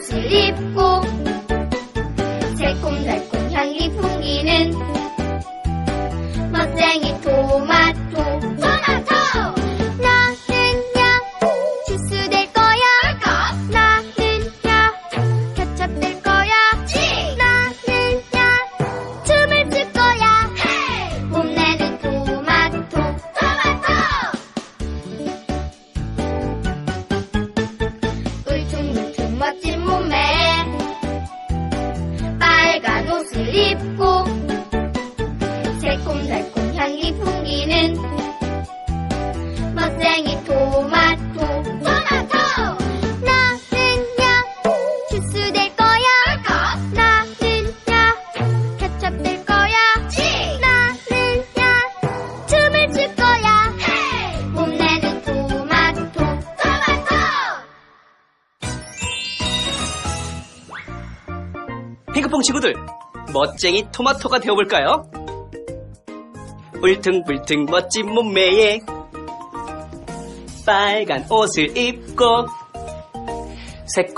옷을 입고 새콤달콤 향기 풍기는 입고 새콤달콤 향기 풍기는 멋쟁이 토마토. 토마토! 나는야 주스 될 거야. 나는야 케첩 될 거야. 나는야 춤을 출 거야. 뽐내는 토마토. 토마토! 핑크퐁 친구들, 멋쟁이 토마토가 되어볼까요? 울퉁불퉁 멋진 몸매에 빨간 옷을 입고